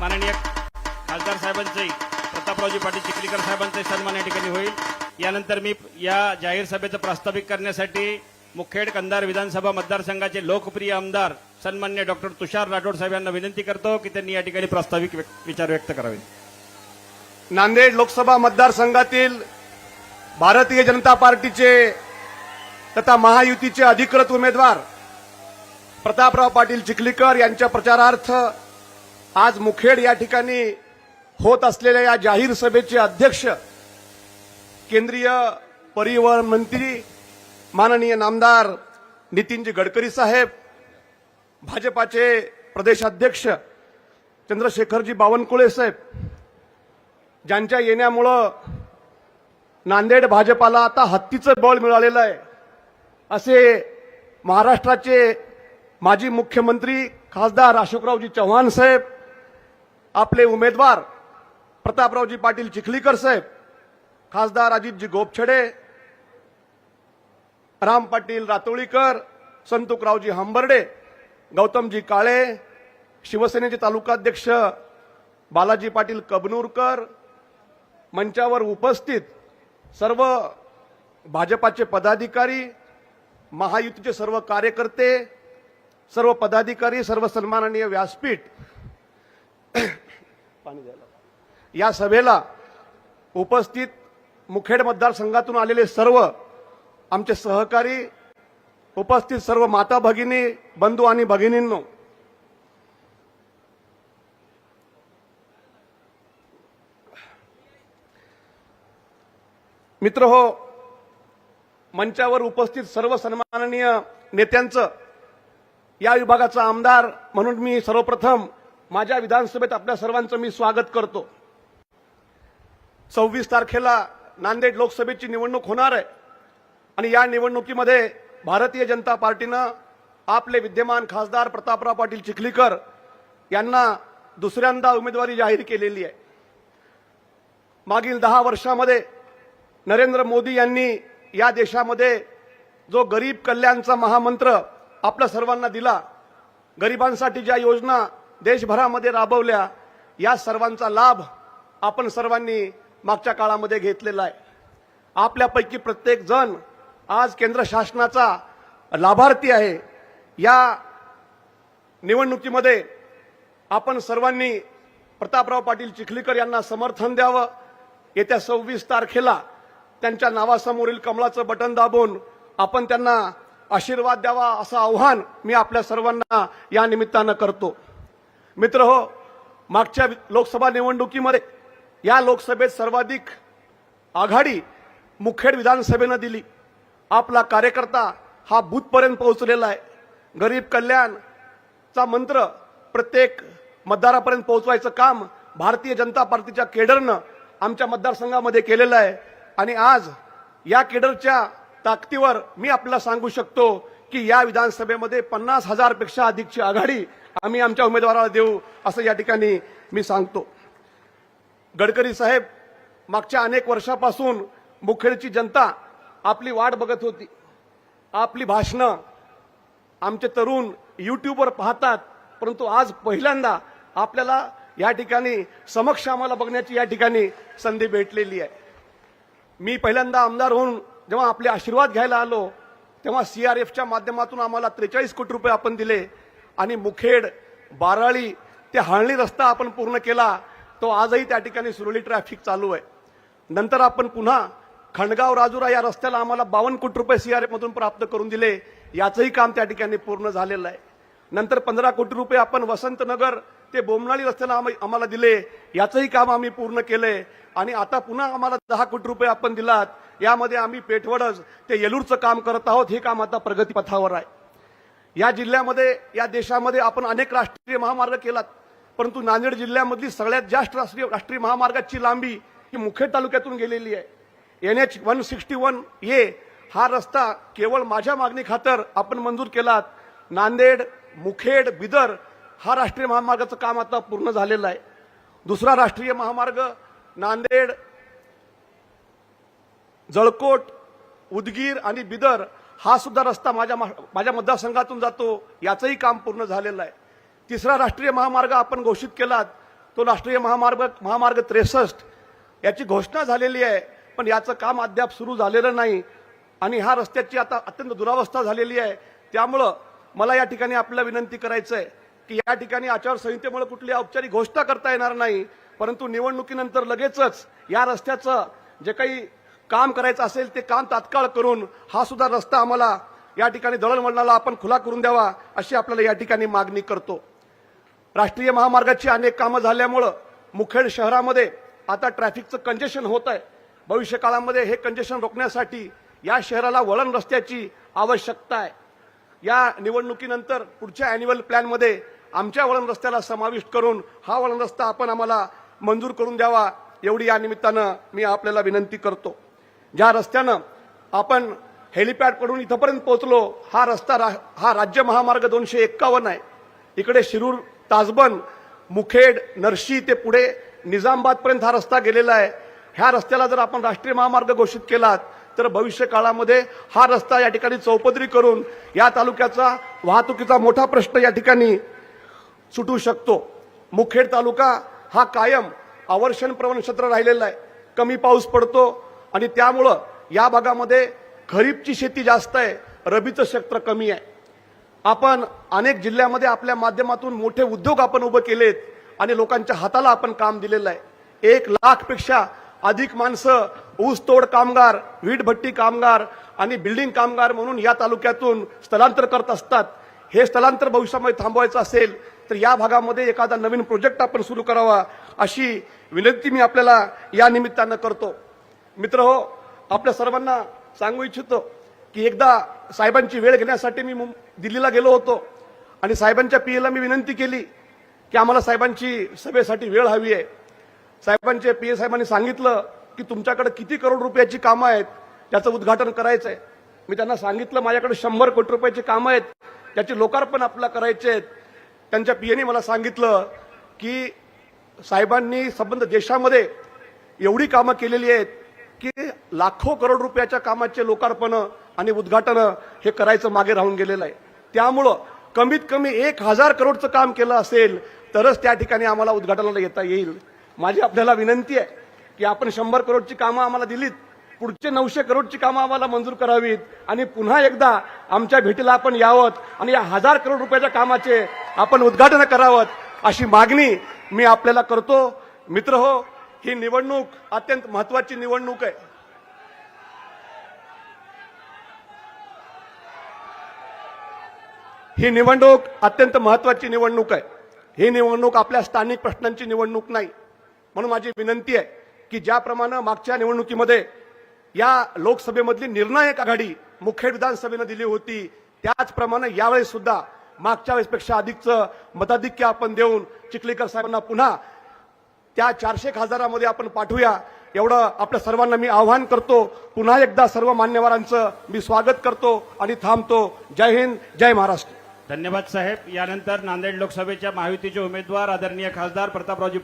माननीय खासदार साहेबांचंही प्रतापरावजी पाटील चिखलीकर साहेबांचे सन्मान या ठिकाणी होईल. यानंतर मी या जाहीर सभेचं प्रास्ताविक करण्यासाठी मुखेड कंधार विधानसभा मतदारसंघाचे लोकप्रिय आमदार सन्मान्य डॉक्टर तुषार राठोड साहेब यांना विनंती करतो की त्यांनी या ठिकाणी प्रास्ताविक विचार व्यक्त करावे. नांदेड लोकसभा मतदारसंघातील भारतीय जनता पार्टीचे तथा महायुतीचे अधिकृत उमेदवार प्रतापराव पाटील चिखलीकर यांच्या प्रचारार्थ आज मुखेड या ठिकाणी होत असलेल्या या जाहीर सभेचे अध्यक्ष केंद्रीय परिवहन मंत्री माननीय नामदार नितीनजी गडकरी साहेब भाजपाचे प्रदेशाध्यक्ष चंद्रशेखरजी बावनकुळे साहेब ज्यांच्या येण्यामुळं नांदेड भाजपाला आता हत्तीचं बळ मिळालेलं आहे असे महाराष्ट्राचे माजी मुख्यमंत्री खासदार अशोकरावजी चव्हाण साहेब आपले उमेदवार प्रतापरावजी पाटील चिखलीकर साहेब खासदार अजितजी गोपछडे राम पाटील रातोळीकर संतुकरावजी हंबर्डे गौतमजी काळे शिवसेनेचे तालुकाध्यक्ष बालाजी पाटील कबनूरकर मंचावर उपस्थित सर्व भाजपाचे पदाधिकारी महायुतीचे सर्व कार्यकर्ते सर्व पदाधिकारी सर्व सन्माननीय व्यासपीठ पाणी द्यायला. या सभेला उपस्थित मुखेड मतदारसंघातून आलेले सर्व आमचे सहकारी उपस्थित सर्व माता भगिनी बंधू आणि भगिनींनो मित्र हो मंचावर उपस्थित सर्व सन्माननीय नेत्यांचं या विभागाचा आमदार म्हणून मी सर्वप्रथम माझ्या विधानसभेत आपल्या सर्वांचं मी स्वागत करतो. सव्वीस तारखेला नांदेड लोकसभेची निवडणूक होणार आहे. आणि या निवडणुकीमध्ये भारतीय जनता पार्टीनं आपले विद्यमान खासदार प्रतापराव पाटील चिखलीकर यांना दुसऱ्यांदा उमेदवारी जाहीर केलेली आहे. मागील दहा वर्षामध्ये नरेंद्र मोदी यांनी या देशामध्ये जो गरीब कल्याणचा महामंत्र आपल्या सर्वांना दिला गरिबांसाठी ज्या योजना देशभरामध्ये राबवल्या या सर्वांचा लाभ आपण सर्वांनी मागच्या काळामध्ये घेतलेला आहे. आपल्यापैकी प्रत्येक जण आज केंद्र शासनाचा लाभार्थी आहे. या निवडणुकीमध्ये आपण सर्वांनी प्रतापराव पाटील चिखलीकर यांना समर्थन द्यावं. येत्या सव्वीस तारखेला त्यांच्या नावासमोरील कमळाचं बटन दाबून आपण त्यांना आशीर्वाद द्यावा असं आव्हान मी आपल्या सर्वांना या निमित्तानं करतो. मित्र हो मागच्या लोकसभा निवडणुकीमध्ये या लोकसभेत सर्वाधिक आघाडी मुखेड विधानसभेनं दिली. आपला कार्यकर्ता हा बूथपर्यंत पोहोचलेला आहे. गरीब कल्याणचा मंत्र प्रत्येक मतदारापर्यंत पोहोचवायचं काम भारतीय जनता पार्टीच्या केडरनं आमच्या मतदारसंघामध्ये केलेलं आहे. आणि आज या केडरच्या ताकदीवर मी आपल्याला सांगू शकतो की या विधानसभेमध्ये पन्नास हजारपेक्षा अधिकची आघाडी आम्ही आमच्या उमेदवाराला देऊ असं या ठिकाणी मी सांगतो. गडकरी साहेब मागच्या अनेक वर्षापासून मुखेडची जनता आपली वाट बघत होती. आपली भाषणं आमचे तरुण यूट्यूबवर पाहतात परंतु आज पहिल्यांदा आपल्याला या ठिकाणी समक्ष आम्हाला बघण्याची या ठिकाणी संधी भेटलेली आहे. मी पहिल्यांदा आमदार होऊन जेव्हा आपले आशीर्वाद घ्यायला आलो तेव्हा सीआरएफच्या माध्यमातून आम्हाला त्रेचाळीस कोटी रुपये आपण दिले. आणि मुखेड बाराळी ते हाळणी रस्ता आपण पूर्ण केला तो आजही त्या ठिकाणी सुरळीत ट्रॅफिक चालू आहे. नंतर आपण पुन्हा खंडगाव राजुरा या रस्त्याला आम्हाला बावन्न कोटी रुपये सीआरएफ मधून प्राप्त करून दिले याचंही काम त्या ठिकाणी पूर्ण झालेलं आहे. नंतर पंधरा कोटी रुपये आपण वसंतनगर ते बोमनाळी रस्त्याला आम्ही- आम्हाला दिले याचंही काम आम्ही पूर्ण केलंय. आणि आता पुन्हा आम्हाला दहा कोटी रुपये आपण दिलात यामध्ये आम्ही पेठवडच ते येलूरचं काम करत आहोत हे काम आता प्रगतीपथावर आहे. या जिल्ह्यामध्ये या देशामध्ये आपण अनेक राष्ट्रीय महामार्ग केलात परंतु नांदेड जिल्ह्यामधली सगळ्यात जास्त राष्ट्रीय राष्ट्रीय महामार्गाची लांबी ही मुखेड तालुक्यातून गेलेली आहे. N H one sixty one A हा रस्ता केवळ माझ्या मागणी खातर आपण मंजूर केलात. नांदेड मुखेड बिदर हा राष्ट्रीय महामार्गाचं काम आता पूर्ण झालेलं आहे. दुसरा राष्ट्रीय महामार्ग नांदेड जळकोट उदगीर आणि बिदर हा सुद्धा रस्ता माझ्या माझ्या मतदारसंघातून जातो याचंही काम पूर्ण झालेलं आहे. तिसरा राष्ट्रीय महामार्ग आपण घोषित केलात तो राष्ट्रीय महामार्ग महामार्ग त्रेसष्ट याची घोषणा झालेली आहे पण याचं काम अद्याप सुरू झालेलं नाही आणि ह्या रस्त्याची आता अत्यंत दुरावस्था झालेली आहे. त्यामुळं मला या ठिकाणी आपल्याला विनंती करायचं आहे की या ठिकाणी आचारसंहितेमुळे कुठली औपचारिक घोषणा करता येणार नाही परंतु निवडणुकीनंतर लगेचच या रस्त्याचं जे काही काम करायचं असेल ते काम तात्काळ करून हा सुद्धा रस्ता आम्हाला या ठिकाणी दळणवळणाला आपण खुला करून द्यावा अशी आपल्याला या ठिकाणी मागणी करतो. राष्ट्रीय महामार्गाची अनेक कामं झाल्यामुळं मुखेड शहरामध्ये आता ट्रॅफिकचं कंजेशन होत आहे भविष्य काळामध्ये हे कंजेशन रोखण्यासाठी या शहराला वळण रस्त्याची आवश्यकता आहे. या निवडणुकीनंतर पुढच्या अॅन्युअल प्लॅनमध्ये आमच्या वळण रस्त्याला समाविष्ट करून हा वळण रस्ता आपण आम्हाला मंजूर करून द्यावा एवढी या निमित्तानं मी आपल्याला विनंती करतो. ज्या रस्त्यानं आपण हेलिपॅडकडून इथंपर्यंत पोहोचलो हा रस्ता रा- हा राज्य महामार्ग दोनशे एक्कावन्न आहे. इकडे शिरूर ताजबन मुखेड नरशी ते पुढे निजामाबादपर्यंत हा रस्ता गेलेला आहे. ह्या रस्त्याला जर आपण राष्ट्रीय महामार्ग घोषित केलात तर भविष्य काळामध्ये हा रस्ता या ठिकाणी चौपदरी करून या तालुक्याचा वाहतुकीचा मोठा प्रश्न या ठिकाणी सुटू शकतो. मुखेड तालुका हा कायम अवर्षण प्रवण क्षेत्र राहिलेला आहे. कमी पाऊस पडतो आणि त्यामुळं या भागामध्ये खरीपची शेती जास्त आहे रबीचं क्षेत्र कमी आहे. आपण अनेक जिल्ह्यामध्ये आपल्या माध्यमातून मोठे उद्योग आपण उभे केलेत आणि लोकांच्या हाताला आपण काम दिलेलं आहे. एक लाखपेक्षा अधिक माणसं ऊसतोड कामगार वीटभट्टी कामगार आणि बिल्डिंग कामगार म्हणून या तालुक्यातून स्थलांतर करत असतात. हे स्थलांतर भविष्यामध्ये थांबवायचं असेल तर या भागामध्ये एखादा नवीन प्रोजेक्ट आपण सुरू करावा अशी विनंती मी आपल्याला या निमित्तानं करतो. मित्र हो आपल्या सर्वांना सांगू इच्छितो की एकदा साहेबांची वेळ घेण्यासाठी मी दिल्लीला गेलो होतो. आणि साहेबांच्या पीएला मी विनंती केली की आम्हाला साहेबांची सभेसाठी वेळ हवी आहे. साहेबांचे पी ए साहेबांनी सांगितलं की तुमच्याकडे किती करोड रुपयाची कामं आहेत त्याचं उद्घाटन करायचं आहे मी त्यांना सांगितलं माझ्याकडे शंभर कोटी रुपयाची कामं आहेत त्याचे लोकार्पण आपल्याला करायचे आहेत. त्यांच्या पीएने मला सांगितलं की साहेबांनी संबंध देशामध्ये एवढी कामं केलेली आहेत की लाखो करोड रुपयाच्या कामाचे लोकार्पण आणि उद्घाटन हे करायचं मागे राहून गेलेलं आहे. त्यामुळं कमीत कमी एक हजार करोडचं काम केलं असेल तरच त्या ठिकाणी आम्हाला उद्घाटनाला येता येईल. माझी आपल्याला विनंती आहे की आपण शंभर करोडची कामं आम्हाला दिलीत पुढचे नऊशे करोडची कामं आम्हाला मंजूर करावीत आणि पुन्हा एकदा आमच्या भेटीला आपण यावत आणि या हजार करोड रुपयाच्या कामाचे आपण उद्घाटन करावं अशी मागणी मी आपल्याला करतो. मित्र हो ही निवडणूक अत्यंत महत्वाची निवडणूक आहे. ही निवडणूक अत्यंत महत्वाची निवडणूक आहे. ही निवडणूक आपल्या स्थानिक प्रश्नांची निवडणूक नाही. म्हणून माझी विनंती आहे की ज्याप्रमाणे मागच्या निवडणुकीमध्ये या लोकसभेमधली निर्णायक आघाडी मुखेड विधानसभेनं दिली होती त्याचप्रमाणे यावेळेस सुद्धा मागच्या वेळेसपेक्षा अधिकचं मताधिक्य आपण देऊन चिखलीकर साहेबांना पुन्हा त्या चारशे खासदारामध्ये आपण पाठवूया. एवढं आपल्या सर्वांना मी आव्हान करतो. पुन्हा एकदा सर्व मान्यवरांचं मी स्वागत करतो आणि थांबतो. जय हिंद जय महाराष्ट्र. धन्यवाद साहेब. यानंतर नांदेड लोकसभेच्या महायुतीचे उमेदवार आदरणीय खासदार प्रतापरावजी